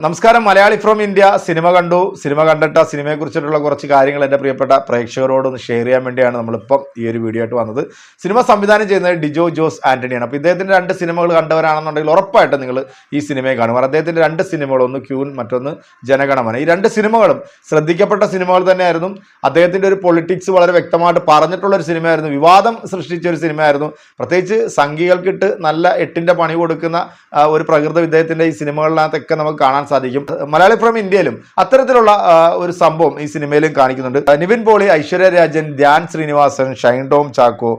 നമസ്കാരം. Malayali from India. Cinema കണ്ടു. Cinema കണ്ടിട്ട് ആ സിനിമയെ കുറിച്ചിട്ടുള്ള കുറച്ച് കാര്യങ്ങൾ എന്റെ പ്രിയപ്പെട്ട പ്രേക്ഷകരോട് ഒന്ന് ഷെയർ ചെയ്യാൻ വേണ്ടിയാണ് നമ്മളിപ്പം ഈ ഒരു വീഡിയോ ആയിട്ട് വന്നത്. സിനിമ സംവിധാനം ചെയ്യുന്നത് ഡിജോ ജോസ് ആന്റണിയാണ് അപ്പോൾ ഇദ്ദേഹത്തിന്റെ രണ്ട് സിനിമകൾ കണ്ടവരാണെന്നുണ്ടെങ്കിൽ ഉറപ്പായിട്ടും നിങ്ങൾ ഈ സിനിമയെ കാണും. അദ്ദേഹത്തിന്റെ രണ്ട് സിനിമകൾ ഒന്ന് ക്യൂൻ മറ്റൊന്ന് ജനഗണമന. ഈ രണ്ട് സിനിമകളും ശ്രദ്ധിക്കപ്പെട്ട സിനിമകൾ തന്നെയായിരുന്നു. അദ്ദേഹത്തിന്റെ ഒരു പൊളിറ്റിക്സ് വളരെ വ്യക്തമായിട്ട് പറഞ്ഞിട്ടുള്ള ഒരു സിനിമയായിരുന്നു. വിവാദം സൃഷ്ടിച്ച ഒരു സിനിമയായിരുന്നു. പ്രത്യേകിച്ച് സംഘികൾക്കിട്ട് നല്ല എട്ടിന്റെ പണി കൊടുക്കുന്ന ഒരു പ്രകൃതി ഇദ്ദേഹത്തിന്റെ ഈ സിനിമകളിനകത്തൊക്കെ നമുക്ക് കാണാൻ സാധിക്കും. മലയാളി ഫ്രം ഇന്ത്യയിലും അത്തരത്തിലുള്ള ഒരു സംഭവം ഈ സിനിമയിലും കാണിക്കുന്നുണ്ട്. നിവിൻ പോളി ഐശ്വര്യ രാജൻ ധ്യാൻ ശ്രീനിവാസൻ ഷൈൻ ടോം ചാക്കോ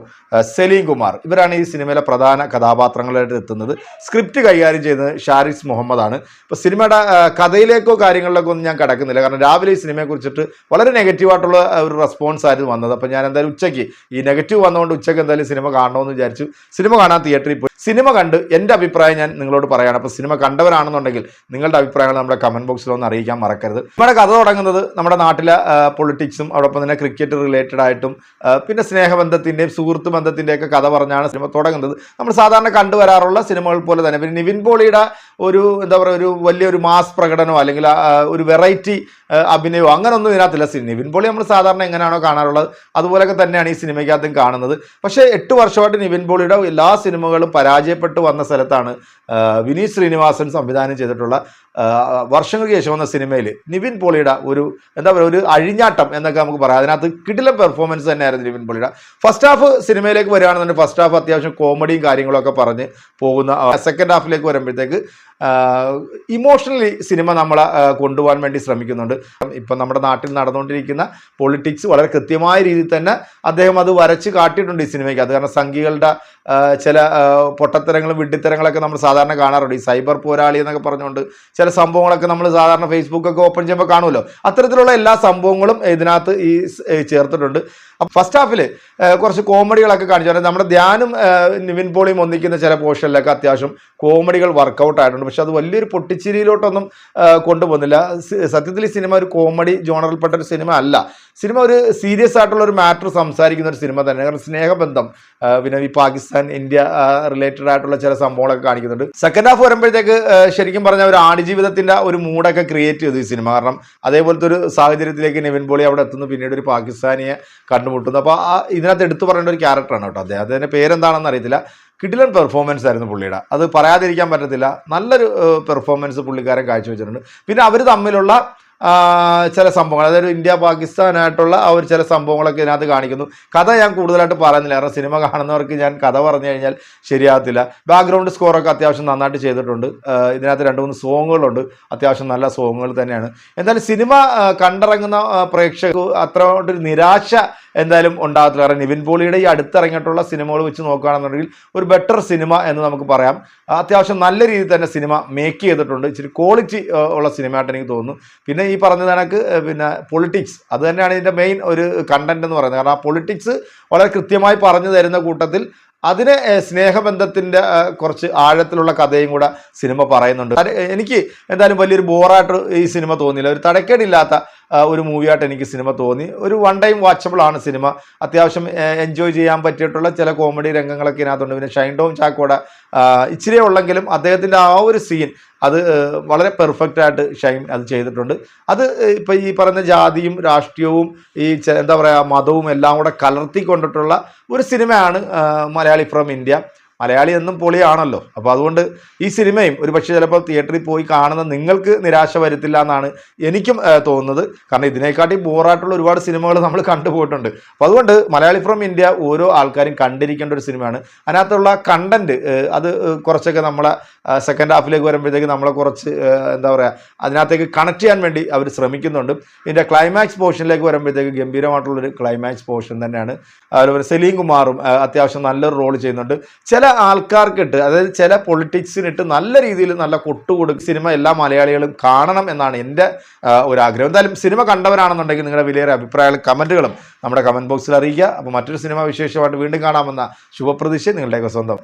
സെലീൻ കുമാർ ഇവരാണ് ഈ സിനിമയിലെ പ്രധാന കഥാപാത്രങ്ങളായിട്ട് എത്തുന്നത്. സ്ക്രിപ്റ്റ് കൈകാര്യം ചെയ്യുന്നത് ഷാരിസ് മുഹമ്മദാണ്. ഇപ്പോൾ സിനിമയുടെ കഥയിലേക്കോ കാര്യങ്ങളിലേക്കോ ഒന്നും ഞാൻ കിടക്കുന്നില്ല. കാരണം രാവിലെ ഈ സിനിമയെ കുറിച്ചിട്ട് വളരെ നെഗറ്റീവായിട്ടുള്ള ഒരു റെസ്പോൺസ് ആയിരുന്നു വന്നത്. അപ്പോൾ ഞാൻ എന്തായാലും ഉച്ചയ്ക്ക് ഈ നെഗറ്റീവ് വന്നതുകൊണ്ട് ഉച്ചയ്ക്ക് എന്തായാലും സിനിമ കാണണമെന്ന് വിചാരിച്ചു. സിനിമ കാണാൻ തിയേറ്ററിൽ പോയി. സിനിമ കണ്ട് എന്റെ അഭിപ്രായം ഞാൻ നിങ്ങളോട് പറയുകയാണ് അപ്പോൾ സിനിമ കണ്ടവരാണെന്നുണ്ടെങ്കിൽ നിങ്ങളുടെ അഭിപ്രായങ്ങൾ നമ്മുടെ കമന്റ് ബോക്സിൽ ഒന്ന് അറിയിക്കാൻ മറക്കരുത്. നമ്മുടെ കഥ തുടങ്ങുന്നത്. നമ്മുടെ നാട്ടിലെ പൊളിറ്റിക്സും അതോടൊപ്പം തന്നെ ക്രിക്കറ്റ് റിലേറ്റഡ് ആയിട്ടും പിന്നെ സ്നേഹബന്ധത്തിന്റെയും സുഹൃത്ത് ബന്ധത്തിന്റെയൊക്കെ കഥ പറഞ്ഞാണ് സിനിമ തുടങ്ങുന്നത്. നമ്മൾ സാധാരണ കണ്ടുവരാറുള്ള സിനിമകൾ പോലെ തന്നെ പിന്നെ നിവിൻ പോളിയുടെ ഒരു എന്താ പറയുക ഒരു വലിയൊരു മാസ് പ്രകടനമോ അല്ലെങ്കിൽ ഒരു വെറൈറ്റി അഭിനയമോ അങ്ങനൊന്നും ഇതിനകത്തില്ല. സിനിമ നിവിൻ പോളി നമ്മൾ സാധാരണ എങ്ങനെയാണോ കാണാറുള്ളത് അതുപോലൊക്കെ തന്നെയാണ് ഈ സിനിമയ്ക്കകത്തും കാണുന്നത്. പക്ഷേ എട്ട് വർഷമായിട്ട് നിവിൻ പോളിയുടെ എല്ലാ സിനിമകളും പരാജയപ്പെട്ടു വന്ന സ്ഥലത്താണ് വിനീത് ശ്രീനിവാസൻ സംവിധാനം ചെയ്തിട്ടുള്ള വർഷങ്ങൾക്ക് ശേഷം വന്ന സിനിമയിൽ നിവിൻ പോളിയുടെ ഒരു എന്താ പറയുക ഒരു അഴിഞ്ഞാട്ടം എന്നൊക്കെ നമുക്ക് പറയാം. അതിനകത്ത് കിടില പെർഫോമൻസ് തന്നെയായിരുന്നു നിവിൻ പോളിയുടെ. ഫസ്റ്റ് ഹാഫ് സിനിമയിലേക്ക് വരികയാണെന്നുണ്ടെങ്കിൽ ഫസ്റ്റ് ഹാഫ് അത്യാവശ്യം കോമഡിയും കാര്യങ്ങളൊക്കെ പറഞ്ഞ് പോകുന്ന സെക്കൻഡ് ഹാഫിലേക്ക് വരുമ്പോഴത്തേക്ക് ഇമോഷണലി സിനിമ നമ്മളെ കൊണ്ടുപോകാൻ വേണ്ടി ശ്രമിക്കുന്നുണ്ട്. ഇപ്പം നമ്മുടെ നാട്ടിൽ നടന്നുകൊണ്ടിരിക്കുന്ന പൊളിറ്റിക്സ് വളരെ കൃത്യമായ രീതിയിൽ തന്നെ അദ്ദേഹം അത് വരച്ച് കാട്ടിയിട്ടുണ്ട് ഈ സിനിമയ്ക്ക് അത് കാരണം സംഘികളുടെ ചില പൊട്ടത്തരങ്ങളും വിഡ്ഢിത്തരങ്ങളൊക്കെ നമ്മൾ സാധാരണ കാണാറുണ്ട്. ഈ സൈബർ പോരാളി എന്നൊക്കെ പറഞ്ഞുകൊണ്ട് ചില സംഭവങ്ങളൊക്കെ നമ്മൾ സാധാരണ ഫേസ്ബുക്കൊക്കെ ഓപ്പൺ ചെയ്യുമ്പോൾ കാണുമല്ലോ? അത്തരത്തിലുള്ള എല്ലാ സംഭവങ്ങളും ഇതിനകത്ത് ഈ ചേർത്തിട്ടുണ്ട്. ഫസ്റ്റ് ഹാഫിൽ കുറച്ച് കോമഡികളൊക്കെ കാണിച്ചു. നമ്മുടെ ധ്യാനും നിവിൻ പോളിയും ഒന്നിക്കുന്ന ചില പോർഷനിലൊക്കെ അത്യാവശ്യം കോമഡികൾ വർക്കൗട്ട് ആയിട്ടുണ്ട്. പക്ഷെ അത് വലിയൊരു പൊട്ടിച്ചിരിയിലോട്ടൊന്നും കൊണ്ടുപോകുന്നില്ല. സത്യത്തിൽ ഈ സിനിമ ഒരു കോമഡി ജോണറിൽപ്പെട്ട ഒരു സിനിമ അല്ല. സിനിമ ഒരു സീരിയസ് ആയിട്ടുള്ള ഒരു മാറ്റർ സംസാരിക്കുന്ന ഒരു സിനിമ തന്നെ. കാരണം സ്നേഹബന്ധം പിന്നെ ഈ പാകിസ്ഥാൻ ഇന്ത്യ റിലേറ്റഡ് ആയിട്ടുള്ള ചില സംഭവങ്ങളൊക്കെ കാണിക്കുന്നുണ്ട്. സെക്കൻഡ് ഹാഫ് വരുമ്പോഴത്തേക്ക് ശരിക്കും പറഞ്ഞാൽ ഒരു ആടുജീവിതത്തിന്റെ ഒരു മൂഡൊക്കെ ക്രിയേറ്റ് ചെയ്തു ഈ സിനിമ. കാരണം അതേപോലത്തെ ഒരു സാഹചര്യത്തിലേക്ക് നിവിൻ പോളി അവിടെ എത്തുന്നു പിന്നീട് ഒരു പാകിസ്ഥാനിയെ കണ്ടുമുട്ടുന്നു. അപ്പോൾ ആ ഇതിനകത്ത് എടുത്തു പറയേണ്ട ഒരു ക്യാരക്ടറാണ് കേട്ടോ അദ്ദേഹം. അതിന്റെ പേരെന്താണെന്ന് അറിയത്തില്ല. കിടിലൻ പെർഫോമൻസ് ആയിരുന്നു പുള്ളിയുടെ. അത് പറയാതിരിക്കാൻ പറ്റത്തില്ല. നല്ലൊരു പെർഫോമൻസ് പുള്ളിക്കാരൻ കാഴ്ചവെച്ചിട്ടുണ്ട്. പിന്നെ അവർ തമ്മിലുള്ള ചില സംഭവങ്ങൾ. അതായത് ഇന്ത്യ പാകിസ്ഥാനായിട്ടുള്ള ആ ഒരു ചില സംഭവങ്ങളൊക്കെ ഇതിനകത്ത് കാണിക്കുന്നു. കഥ ഞാൻ കൂടുതലായിട്ട് പറയുന്നില്ല. കാരണം സിനിമ കാണുന്നവർക്ക് ഞാൻ കഥ പറഞ്ഞു കഴിഞ്ഞാൽ ശരിയാകത്തില്ല. ബാക്ക്ഗ്രൗണ്ട് സ്കോറൊക്കെ അത്യാവശ്യം നന്നായിട്ട് ചെയ്തിട്ടുണ്ട്. ഇതിനകത്ത് രണ്ട് മൂന്ന് സോങ്ങുകളുണ്ട്. അത്യാവശ്യം നല്ല സോങ്ങുകൾ തന്നെയാണ്. എന്തായാലും സിനിമ കണ്ടിറങ്ങുന്ന പ്രേക്ഷകർ ഒരു നിരാശ എന്തായാലും ഉണ്ടാകത്തില്ല. കാരണം നിവിൻ പോളിയുടെ ഈ അടുത്തിറങ്ങിയിട്ടുള്ള സിനിമകൾ വെച്ച് നോക്കുകയാണെന്നുണ്ടെങ്കിൽ ഒരു ബെറ്റർ സിനിമ എന്ന് നമുക്ക് പറയാം. അത്യാവശ്യം നല്ല രീതിയിൽ തന്നെ സിനിമ മേക്ക് ചെയ്തിട്ടുണ്ട്. ഇച്ചിരി ക്വാളിറ്റി ഉള്ള സിനിമയായിട്ട് എനിക്ക് തോന്നുന്നു. പിന്നെ ഈ പറഞ്ഞ കണക്ക് പിന്നെ പൊളിറ്റിക്സ് അത് തന്നെയാണ് ഇതിന്റെ മെയിൻ ഒരു കണ്ടന്റ് എന്ന് പറയുന്നത്. കാരണം ആ പൊളിറ്റിക്സ് വളരെ കൃത്യമായി പറഞ്ഞു തരുന്ന കൂട്ടത്തിൽ അതിന് സ്നേഹബന്ധത്തിന്റെ കുറച്ച് ആഴത്തിലുള്ള കഥയും കൂടെ സിനിമ പറയുന്നുണ്ട്. എനിക്ക് എന്തായാലും വലിയൊരു ബോറായിട്ട് ഈ സിനിമ തോന്നിയില്ല. ഒരു തടക്കേടില്ലാത്ത ഒരു മൂവിയായിട്ട് എനിക്ക് സിനിമ തോന്നി. ഒരു വൺ ടൈം വാച്ചബിൾ ആണ് സിനിമ അത്യാവശ്യം എൻജോയ് ചെയ്യാൻ പറ്റിയിട്ടുള്ള ചില കോമഡി രംഗങ്ങളൊക്കെ ഇതിനകത്തുണ്ട്. പിന്നെ ഷൈൻ ടോം ചാക്കോടെ ഇച്ചിരി ഉള്ളെങ്കിലും അദ്ദേഹത്തിന്റെ ആ ഒരു സീൻ അത് വളരെ പെർഫെക്റ്റ് ആയിട്ട് ഷൈൻ അത് ചെയ്തിട്ടുണ്ട്. അത് ഇപ്പം ഈ പറയുന്ന ജാതിയും രാഷ്ട്രീയവും ഈ എന്താ പറയുക മതവും എല്ലാം കൂടെ കലർത്തിക്കൊണ്ടിട്ടുള്ള ഒരു സിനിമയാണ് മലയാളി ഫ്രം ഇന്ത്യ മലയാളി എന്നും പൊളിയാണല്ലോ. അപ്പോൾ അതുകൊണ്ട് ഈ സിനിമയും ഒരു പക്ഷേ ചിലപ്പോൾ തിയേറ്ററിൽ പോയി കാണുന്ന നിങ്ങൾക്ക് നിരാശ വരുത്തില്ല എന്നാണ് എനിക്കും തോന്നുന്നത്. കാരണം ഇതിനെക്കാട്ടി ബോറായിട്ടുള്ള ഒരുപാട് സിനിമകൾ നമ്മൾ കണ്ടുപോയിട്ടുണ്ട്. അപ്പോൾ അതുകൊണ്ട് മലയാളി ഫ്രം ഇന്ത്യ ഓരോ ആൾക്കാരും കണ്ടിരിക്കേണ്ട ഒരു സിനിമയാണ്. അതിനകത്തുള്ള കണ്ടന്റ് അത് കുറച്ചൊക്കെ നമ്മളെ സെക്കൻഡ് ഹാഫിലേക്ക് വരുമ്പോഴത്തേക്ക് നമ്മളെ കുറച്ച് എന്താ പറയുക അതിനകത്തേക്ക് കണക്ട് ചെയ്യാൻ വേണ്ടി അവർ ശ്രമിക്കുന്നുണ്ട്. ഇതിന്റെ ക്ലൈമാക്സ് പോർഷനിലേക്ക് വരുമ്പോഴത്തേക്ക് ഗംഭീരമായിട്ടുള്ളൊരു ക്ലൈമാക്സ് പോർഷൻ തന്നെയാണ്. അതുപോലെ സലീം കുമാറും അത്യാവശ്യം നല്ലൊരു റോൾ ചെയ്യുന്നുണ്ട്. ചില ആൾക്കാർക്കിട്ട് അതായത് ചില പൊളിറ്റിക്സിനിട്ട് നല്ല രീതിയിൽ നല്ല കൊട്ടുകൊടുക്കും സിനിമ എല്ലാ മലയാളികളും കാണണം എന്നാണ് എന്റെ ഒരു ആഗ്രഹം എന്തായാലും സിനിമ കണ്ടവരാണെന്നുണ്ടെങ്കിൽ നിങ്ങളുടെ വിലയേറെ അഭിപ്രായങ്ങളും കമന്റുകളും നമ്മുടെ കമന്റ് ബോക്സിൽ അറിയിക്കുക. അപ്പോൾ മറ്റൊരു സിനിമ വിശേഷമായിട്ട് വീണ്ടും കാണാമെന്ന ശുഭപ്രതീക്ഷ നിങ്ങളുടെയൊക്കെ സ്വന്തം.